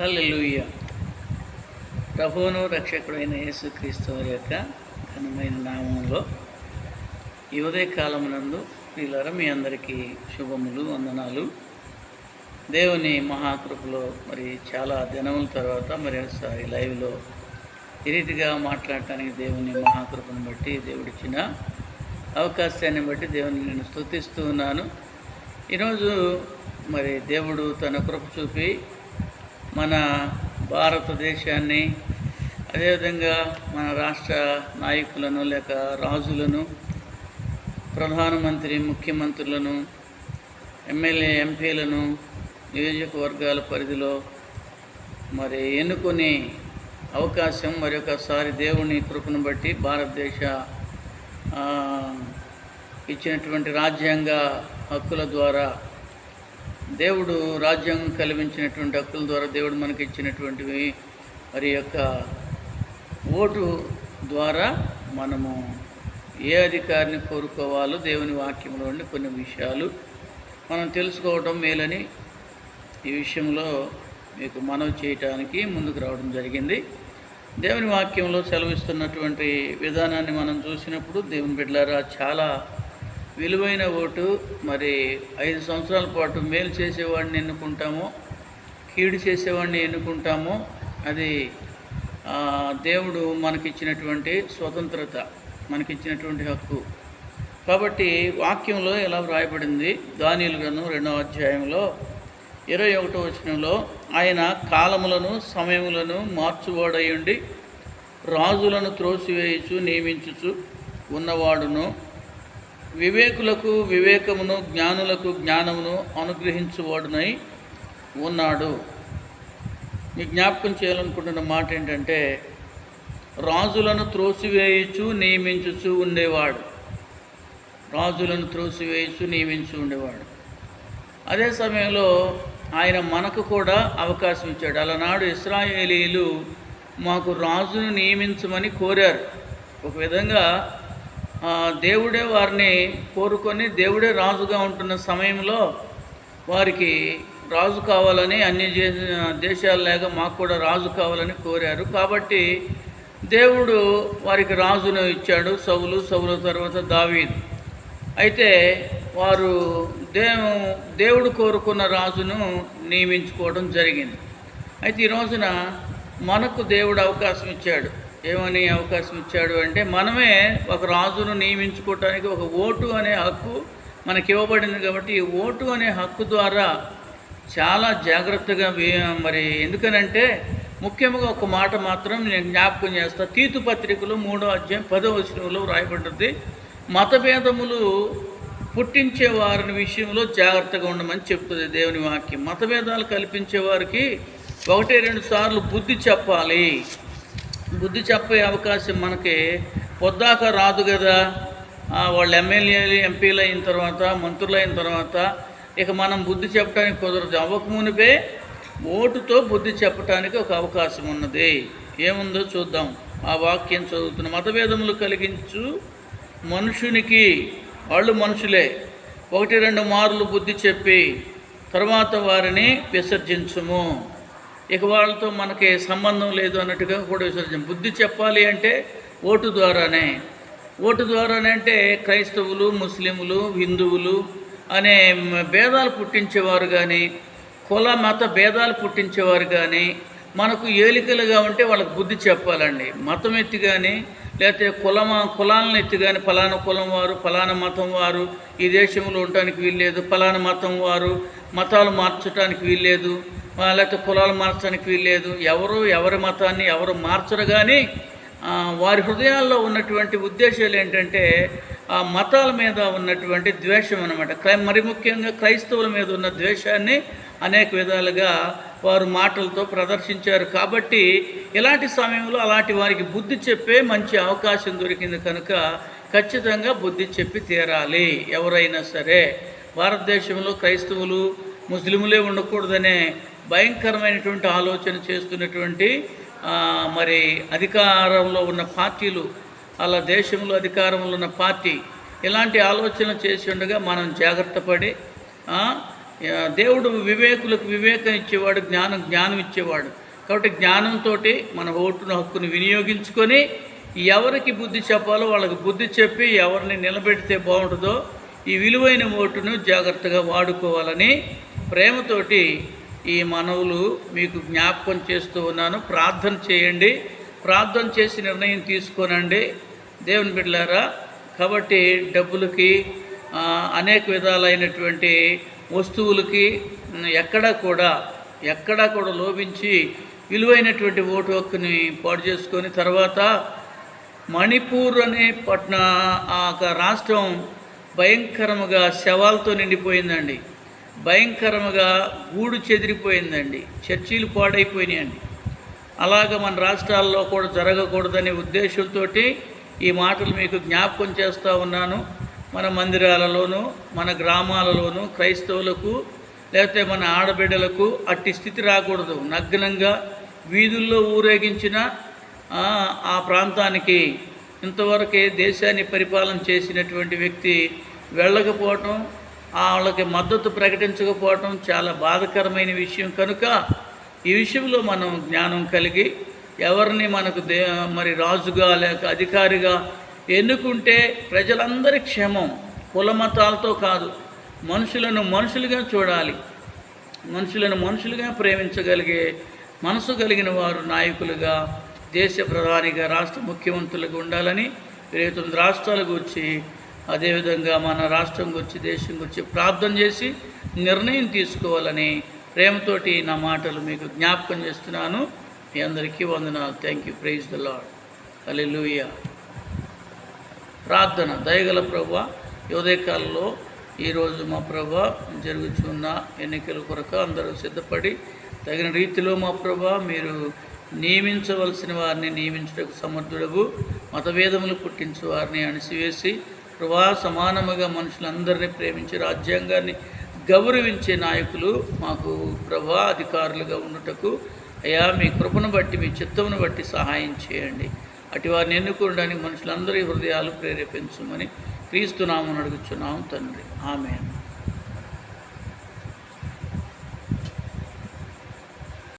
హల్లెలూయ. ప్రభువును రక్షకుడైన యేసుక్రీస్తు వారి యొక్క ఘనమైన నామంలో ఈ ఉదయకాలమునందు ప్రియులారా మీ అందరికీ శుభములు వందనాలు. దేవుని మహాకృపలో మరి చాలా దినముల తర్వాత మరి ఒకసారి లైవ్లో ఈ రీతిగా మాట్లాడటానికి దేవుని మహాకృపను బట్టి దేవుడిచ్చిన అవకాశాన్ని బట్టి దేవుని నేను స్తుతిస్తూ ఉన్నాను. ఈరోజు మరి దేవుడు తన కృప చూపి మన భారతదేశాన్ని అదేవిధంగా మన రాష్ట్ర నాయకులను లేక రాజులను ప్రధానమంత్రి ముఖ్యమంత్రులను ఎమ్మెల్యే ఎంపీలను నియోజకవర్గాల పరిధిలో మరి ఎన్నుకొని అవకాశం మరొకసారి దేవుని కృపను బట్టి భారతదేశ ఇచ్చినటువంటి రాజ్యాంగ హక్కుల ద్వారా దేవుడు రాజ్యాంగం కల్పించినటువంటి హక్కుల ద్వారా దేవుడు మనకి ఇచ్చినటువంటివి మరి యొక్క ఓటు ద్వారా మనము ఏ అధికారిని కోరుకోవాలో దేవుని వాక్యంలో ఉండి కొన్ని విషయాలు మనం తెలుసుకోవటం మేలని ఈ విషయంలో మీకు మనవి చేయటానికి ముందుకు రావడం జరిగింది. దేవుని వాక్యంలో సెలవిస్తున్నటువంటి విధానాన్ని మనం చూసినప్పుడు దేవుని బిడ్డలారా చాలా విలువైన ఓటు మరి ఐదు సంవత్సరాల పాటు మేలు చేసేవాడిని ఎన్నుకుంటామో కీడు చేసేవాడిని ఎన్నుకుంటామో అది దేవుడు మనకిచ్చినటువంటి స్వతంత్రత మనకిచ్చినటువంటి హక్కు. కాబట్టి వాక్యంలో ఎలా వ్రాయబడింది? దానిలు గ్రంథం రెండవ అధ్యాయంలో ఇరవై ఒకటో వచనంలో ఆయన కాలములను సమయములను మార్చువాడయుండి రాజులను త్రోసివేయచు నియమించుచు ఉన్నవాడును. వివేకులకు వివేకమును జ్ఞానులకు జ్ఞానమును అనుగ్రహించువాడునై ఉన్నాడు. మీ జ్ఞాపకం చేయాలనుకుంటున్న మాట ఏంటంటే రాజులను త్రోసివేయుచు నియమించుచు ఉండేవాడు. రాజులను త్రోసివేయుచు నియమించు ఉండేవాడు. అదే సమయంలో ఆయన మనకు కూడా అవకాశం ఇచ్చాడు. అలనాడు ఇస్రాయేలీలు మాకు రాజును నియమించమని కోరారు. ఒక విధంగా దేవుడే వారిని కోరుకొని దేవుడే రాజుగా ఉంటున్న సమయంలో వారికి రాజు కావాలని అన్ని దే- దేశాలు లేక మాకు కూడా రాజు కావాలని కోరారు. కాబట్టి దేవుడు వారికి రాజును ఇచ్చాడు సౌలు సౌలు తర్వాత దావీద్. అయితే వారు దేవు దేవుడు కోరుకున్న రాజును నియమించుకోవడం జరిగింది. అయితే ఈ రోజున మనకు దేవుడు అవకాశం ఇచ్చాడు. ఏమని అవకాశం ఇచ్చాడు అంటే మనమే ఒక రాజును నియమించుకోవటానికి ఒక ఓటు అనే హక్కు మనకి ఇవ్వబడింది కాబట్టి ఈ ఓటు అనే హక్కు ద్వారా చాలా జాగ్రత్తగా మరి ఎందుకనంటే ముఖ్యంగా ఒక మాట మాత్రం నేను జ్ఞాపకం చేస్తా. తీతు పత్రికలు మూడో అధ్యాయం పదో వచనంలో రాయబడ్డది మతభేదములు పుట్టించే వారిని విషయంలో జాగ్రత్తగా ఉండమని చెప్తుంది దేవుని వాక్యం. మతభేదాలు కల్పించే వారికి ఒకటి రెండు సార్లు బుద్ధి చెప్పాలి. బుద్ధి చెప్పే అవకాశం మనకి. పొద్దాక రాదు కదా వాళ్ళు ఎమ్మెల్యేలు ఎంపీలు అయిన తర్వాత మంత్రులు అయిన తర్వాత ఇక మనం బుద్ధి చెప్పడానికి కుదరదు. అవ్వకమునిపే ఓటుతో బుద్ధి చెప్పడానికి ఒక అవకాశం ఉన్నది. ఏముందో చూద్దాం. ఆ వాక్యం చదువుతున్న మతభేదములు కలిగించు మనుషునికి. వాళ్ళు మనుషులే. ఒకటి రెండు మార్లు బుద్ధి చెప్పి తర్వాత వారిని విసర్జించుము. ఇక వాళ్ళతో మనకి సంబంధం లేదు అన్నట్టుగా కూడా విసర్జన. బుద్ధి చెప్పాలి అంటే ఓటు ద్వారానే. ఓటు ద్వారానే అంటే క్రైస్తవులు ముస్లింలు హిందువులు అనే భేదాలు పుట్టించేవారు కానీ కుల మత భేదాలు పుట్టించేవారు కానీ మనకు ఏలికలుగా ఉంటే వాళ్ళకి బుద్ధి చెప్పాలండి. మతం ఎత్తి కానీ లేకపోతే కులమ కులాలను ఎత్తి కానీ ఫలానా కులం వారు ఫలానా మతం వారు ఈ దేశంలో ఉండటానికి వీల్లేదు ఫలానా మతం వారు మతాలు మార్చడానికి వీల్లేదు లేకపోతే కులాలు మార్చడానికి వీల్లేదు. ఎవరు ఎవరి మతాన్ని ఎవరు మార్చరు కానీ వారి హృదయాల్లో ఉన్నటువంటి ఉద్దేశాలు ఏంటంటే ఆ మతాల మీద ఉన్నటువంటి ద్వేషం అనమాట క్రై మరి ముఖ్యంగా క్రైస్తవుల మీద ఉన్న ద్వేషాన్ని అనేక విధాలుగా వారు మాటలతో ప్రదర్శించారు. కాబట్టి ఇలాంటి సమయంలో అలాంటి వారికి బుద్ధి చెప్పే మంచి అవకాశం దొరికింది కనుక ఖచ్చితంగా బుద్ధి చెప్పి తీరాలి. ఎవరైనా సరే భారతదేశంలో క్రైస్తవులు ముస్లింలే ఉండకూడదనే భయంకరమైనటువంటి ఆలోచన చేస్తున్నటువంటి మరి అధికారంలో ఉన్న పార్టీలు అలా దేశంలో అధికారంలో ఉన్న పార్టీ ఇలాంటి ఆలోచన చేసి ఉండగా మనం జాగ్రత్త పడి దేవుడు వివేకులకు వివేకం ఇచ్చేవాడు జ్ఞానం జ్ఞానం ఇచ్చేవాడు. కాబట్టి జ్ఞానంతో మన ఓటును హక్కును వినియోగించుకొని ఎవరికి బుద్ధి చెప్పాలో వాళ్ళకి బుద్ధి చెప్పి ఎవరిని నిలబెడితే బాగుంటుందో ఈ విలువైన ఓటును జాగ్రత్తగా వాడుకోవాలని ప్రేమతోటి ఈ మనవులు మీకు జ్ఞాపకం చేస్తూ ఉన్నాను. ప్రార్థన చేయండి. ప్రార్థన చేసి నిర్ణయం తీసుకోనండి. దేవుని బిడ్డలారా కాబట్టి డబ్బులకి అనేక విధాలైనటువంటి వస్తువులకి ఎక్కడా కూడా ఎక్కడా కూడా లోపించి విలువైనటువంటి ఓటు హక్కుని పాడు చేసుకొని తర్వాత మణిపూర్ అనే పట్న ఆ యొక్క రాష్ట్రం భయంకరముగా శవాలతో నిండిపోయిందండి. భయంకరముగా గూడు చెదిరిపోయిందండి. చర్చీలు పాడైపోయినాయండి. అలాగ మన రాష్ట్రాల్లో కూడా జరగకూడదనే ఉద్దేశంతో ఈ మాటలు మీకు జ్ఞాపకం చేస్తూ ఉన్నాను. మన మందిరాలలోనూ మన గ్రామాలలోనూ క్రైస్తవులకు లేకపోతే మన ఆడబిడ్డలకు అట్టి స్థితి రాకూడదు. నగ్నంగా వీధుల్లో ఊరేగించిన ఆ, ఆ ప్రాంతానికి ఇంతవరకే దేశాన్ని పరిపాలన చేసినటువంటి వ్యక్తి వెళ్ళకపోవటం వాళ్ళకి మద్దతు ప్రకటించకపోవటం చాలా బాధకరమైన విషయం. కనుక ఈ విషయంలో మనం జ్ఞానం కలిగి ఎవరిని మనకు దే మరి రాజుగా లేక అధికారిగా ఎన్నుకుంటే ప్రజలందరి క్షేమం కుల మతాలతో కాదు మనుషులను మనుషులుగా చూడాలి. మనుషులను మనుషులుగా ప్రేమించగలిగే మనసు కలిగిన వారు నాయకులుగా దేశ ప్రధానిగా రాష్ట్ర ముఖ్యమంత్రులుగా ఉండాలని ఇరవై తొమ్మిది రాష్ట్రాలకు వచ్చి అదేవిధంగా మన రాష్ట్రం గురించి దేశం గురించి ప్రార్థన చేసి నిర్ణయం తీసుకోవాలని ప్రేమతోటి నా మాటలు మీకు జ్ఞాపకం చేస్తున్నాను. మీ అందరికీ వందనాలు. Thank you praise the lord hallelujah ప్రార్థన దయగల ప్రభ ఉదయకాలంలో ఈరోజు మా ప్రభ జరుగుతున్న ఎన్నికల కొరకు అందరూ సిద్ధపడి తగిన రీతిలో మా ప్రభ మీరు నియమించవలసిన వారిని నియమించడానికి సమర్థుడవు మతభేదములు పుట్టించు వారిని అణిసివేసి ప్రభా సమానముగా మనుషులందరినీ ప్రేమించి రాజ్యాంగాన్ని గౌరవించే నాయకులు మాకు ప్రభా అధికారులుగా ఉండటకు అయా మీ కృపను బట్టి మీ చిత్తమును బట్టి సహాయం చేయండి. అటు వారిని ఎన్నుకోవడానికి మనుషులందరి హృదయాలు ప్రేరేపించమని క్రీస్తునామని అడుగుచున్నాం తండ్రి. ఆమె